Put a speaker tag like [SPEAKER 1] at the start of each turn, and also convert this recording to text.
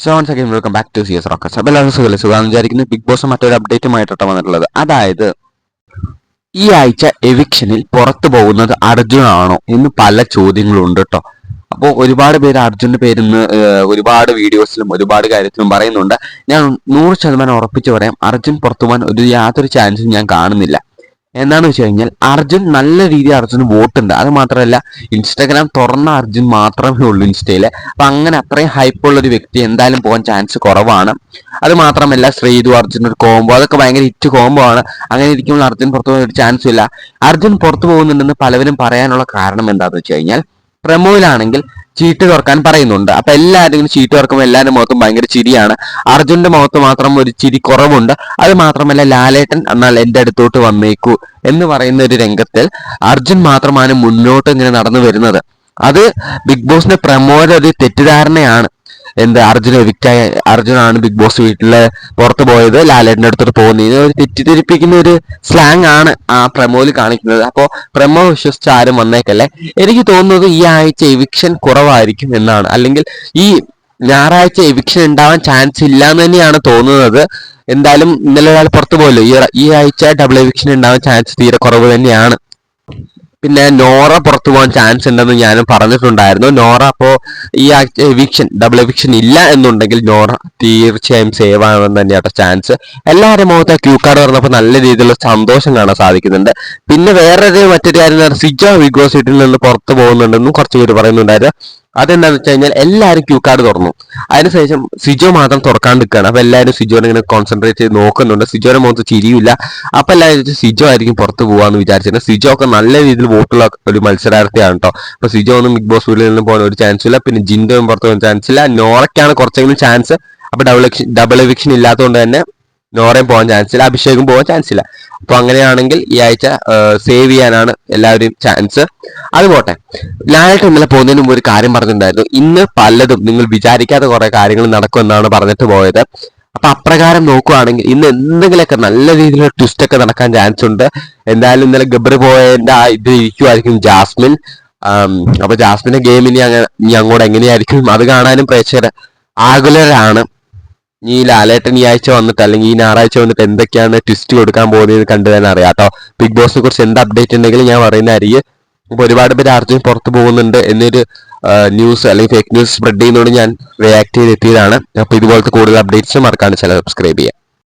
[SPEAKER 1] So once again welcome back to C S rocks അപ്പോൾ എല്ലാവരും സുഖം സുഖം വിചാരിക്കുന്നത് ബിഗ് ബോസ് മറ്റൊരു അപ്ഡേറ്റുമായിട്ടാണ് വന്നിട്ടുള്ളത്. അതായത് ഈ ആഴ്ച എവിക്ഷനിൽ പുറത്തു പോകുന്നത് അർജുനാണോ എന്ന് പല ചോദ്യങ്ങളുണ്ട് കേട്ടോ അപ്പോൾ ഒരുപാട് പേര് അർജുന്റെ പേരിന്ന് ഒരുപാട് വീഡിയോസിലും ഒരുപാട് കാര്യത്തിലും പറയുന്നുണ്ട്. ഞാൻ നൂറ് ശതമാനം ഉറപ്പിച്ച് പറയാം അർജുൻ പുറത്തു പോകാൻ ഒരു യാതൊരു ചാൻസും ഞാൻ കാണുന്നില്ല. എന്താന്ന് വെച്ച് കഴിഞ്ഞാൽ അർജുൻ നല്ല രീതിയിൽ അർജുന് വോട്ടുണ്ട്. അത് മാത്രമല്ല ഇൻസ്റ്റാഗ്രാം തുറന്ന അർജുൻ മാത്രമേ ഉള്ളൂ ഇൻസ്റ്റയിൽ അപ്പൊ അങ്ങനെ അത്രയും ഹൈപ്പുള്ള ഒരു വ്യക്തി എന്തായാലും പോകാൻ ചാൻസ് കുറവാണ്. അത് മാത്രമല്ല ശ്രീതു അർജുൻ ഒരു കോംബോ അതൊക്കെ ഭയങ്കര ഹിറ്റ് കോംബോ ആണ്. അങ്ങനെ ഇരിക്കുമ്പോൾ അർജുൻ പുറത്തു പോകാൻ ഒരു ചാൻസ് ഇല്ല. അർജുൻ പുറത്തു പോകുന്നുണ്ടെന്ന് പലവരും പറയാനുള്ള കാരണം എന്താണെന്ന് വെച്ച് കഴിഞ്ഞാൽ പ്രമോയിലാണെങ്കിൽ ചീട്ട് തുറക്കാൻ പറയുന്നുണ്ട്. അപ്പൊ എല്ലാവരും ചീട്ട് തുറക്കുമ്പോൾ എല്ലാവരുടെ മുഖത്തും ഭയങ്കര ചിരിയാണ്. അർജുന്റെ മുഖത്ത് മാത്രം ഒരു ചിരി കുറവുണ്ട്. അത് മാത്രമല്ല ലാലേട്ടൻ എന്നാൽ എന്റെ അടുത്തോട്ട് വന്നേക്കൂ എന്ന് പറയുന്ന ഒരു രംഗത്തിൽ അർജുൻ മാത്രമാണ് മുന്നോട്ട് ഇങ്ങനെ നടന്നു വരുന്നത്. അത് ബിഗ് ബോസിന്റെ പ്രമോദ ഒരു തെറ്റിദ്ധാരണയാണ്. എന്ത് അർജുന എവിക്റ്റായ അർജുനാണ് ബിഗ് ബോസ് വീട്ടിലെ പുറത്തു പോയത് ലാലേട്ടന്റെ അടുത്തോട്ട് പോകുന്നത്. ഇത് ഒരു തെറ്റിദ്ധരിപ്പിക്കുന്ന ഒരു സ്ലാങ് ആണ് ആ പ്രമോയിൽ കാണിക്കുന്നത്. അപ്പോൾ പ്രമോ വിശ്വസിച്ച് ആരും വന്നേക്കല്ലേ? എനിക്ക് തോന്നുന്നത് ഈ ആഴ്ച എവിക്ഷൻ കുറവായിരിക്കും എന്നാണ്. അല്ലെങ്കിൽ ഈ ഞായറാഴ്ച എവിക്ഷൻ ഉണ്ടാവാൻ ചാൻസ് ഇല്ല എന്ന് തന്നെയാണ് തോന്നുന്നത്. എന്തായാലും ഇന്നലെ ഒരാൾ പുറത്തു പോയല്ലോ. ഈ ഈ ആഴ്ച ഡബിൾ എവിക്ഷൻ ഉണ്ടാവാൻ ചാൻസ് തീരെ കുറവ് തന്നെയാണ്. പിന്നെ നോറ പുറത്തു പോകാൻ ചാൻസ് ഉണ്ടെന്ന് ഞാനും പറഞ്ഞിട്ടുണ്ടായിരുന്നു. നോറ അപ്പോ ഈ എവിക്ഷൻ ഡബിൾ എവിക്ഷൻ ഇല്ല എന്നുണ്ടെങ്കിൽ നോറ തീർച്ചയായും സേവ് ആവാൻ തന്നെയാട്ടോ ചാൻസ് എല്ലാവരും മുഖത്ത് ക്യൂ കാർഡ് പറഞ്ഞപ്പോൾ നല്ല രീതിയിലുള്ള സന്തോഷം കാണാൻ സാധിക്കുന്നുണ്ട്. പിന്നെ വേറൊരു മറ്റൊരു കാര്യം സിജോ ബിഗ് നിന്ന് പുറത്തു പോകുന്നുണ്ടെന്നും കുറച്ച് പേര് പറയുന്നുണ്ടായിരുന്നു. അതെന്താന്ന് വെച്ച് കഴിഞ്ഞാൽ എല്ലാവരും ക്യൂ കാർഡ് തുറന്നു. അതിനുശേഷം സിജോ മാത്രം തുറക്കാണ്ട് നിൽക്കുകയാണ് അപ്പൊ എല്ലാവരും സിജോനെ ഇങ്ങനെ കോൺസെൻട്രേറ്റ് ചെയ്ത് നോക്കുന്നുണ്ട്. സിജോനെ മുഖത്ത് ചിരിയില്ല. അപ്പൊ എല്ലാവരും സിജോ ആയിരിക്കും പുറത്ത് പോവാന്ന് വിചാരിച്ചിട്ട് സിജോ ഒക്കെ നല്ല രീതിയിൽ വോട്ടുള്ള ഒരു മത്സരാർത്ഥിയാണ് കേട്ടോ അപ്പൊ സിജോ ഒന്നും ബിഗ് ബോസ് വീട്ടിൽ നിന്ന് പോകാൻ ഒരു ചാൻസ് ഇല്ല. പിന്നെ ജിൻഡോയും പുറത്ത് പോകാൻ ചാൻസ് ഇല്ല. നോറയ്ക്കാണ് കുറച്ചെങ്കിലും ചാൻസ് അപ്പൊ ഡബിൾ ഡബിൾ എവിക്ഷൻ ഇല്ലാത്തതുകൊണ്ട് തന്നെ നോറയും പോകാൻ ചാൻസ് ഇല്ല അഭിഷേകും പോകാൻ ചാൻസ് ഇല്ല. അപ്പൊ അങ്ങനെയാണെങ്കിൽ ഈ ആഴ്ച സേവ് ചെയ്യാനാണ് എല്ലാവരും ചാൻസ് അത് പോട്ടെ. ലാലായിട്ട് ഇന്നലെ പോകുന്നതിന് മുമ്പ് ഒരു കാര്യം പറഞ്ഞിട്ടുണ്ടായിരുന്നു. ഇന്ന് പലതും നിങ്ങൾ വിചാരിക്കാത്ത കുറെ കാര്യങ്ങൾ നടക്കുമെന്നാണ് പറഞ്ഞിട്ട് പോയത്. അപ്പൊ അപ്രകാരം നോക്കുവാണെങ്കിൽ ഇന്ന് എന്തെങ്കിലുമൊക്കെ നല്ല രീതിയിലുള്ള ട്വിസ്റ്റ് ഒക്കെ നടക്കാൻ ചാൻസ് ഉണ്ട്. എന്തായാലും ഇന്നലെ ഗബർ പോയതിന്റെ ആ ഇത് ഇരിക്കുമായിരിക്കും ജാസ്മിൻ. അപ്പൊ ജാസ്മിന്റെ ഗെയിം ഇനി അങ്ങനെ ഇനി അങ്ങോട്ട് എങ്ങനെയായിരിക്കും? അത് കാണാനും പ്രേക്ഷകർ ആകുലരാണ്. ഈ ലാലേട്ടൻ ഈ ആഴ്ച വന്നിട്ട് അല്ലെങ്കിൽ ഈ ഞായറാഴ്ച വന്നിട്ട് എന്തൊക്കെയാണ് ട്വിസ്റ്റ് കൊടുക്കാൻ പോകുന്നത് കണ്ടു തന്നെ അറിയാം കേട്ടോ. ബിഗ് ബോസിനെ കുറിച്ച് എന്ത് അപ്ഡേറ്റ് ഉണ്ടെങ്കിൽ ഞാൻ പറയുന്നതായിരിക്കും ഇപ്പൊ ഒരുപാട് പേര് ആർജുൻ പുറത്തു പോകുന്നുണ്ട് എന്നൊരു ന്യൂസ് അല്ലെങ്കിൽ ഫേക്ക് ന്യൂസ് സ്പ്രെഡ് ചെയ്യുന്നതുകൊണ്ട് ഞാൻ റിയാക്ട് ചെയ്തെത്തിയതാണ്. അപ്പോൾ അപ്പൊ ഇതുപോലത്തെ കൂടുതൽ അപ്ഡേറ്റ്സ് മറക്കാണ്ട് ചില സബ്സ്ക്രൈബ് ചെയ്യാം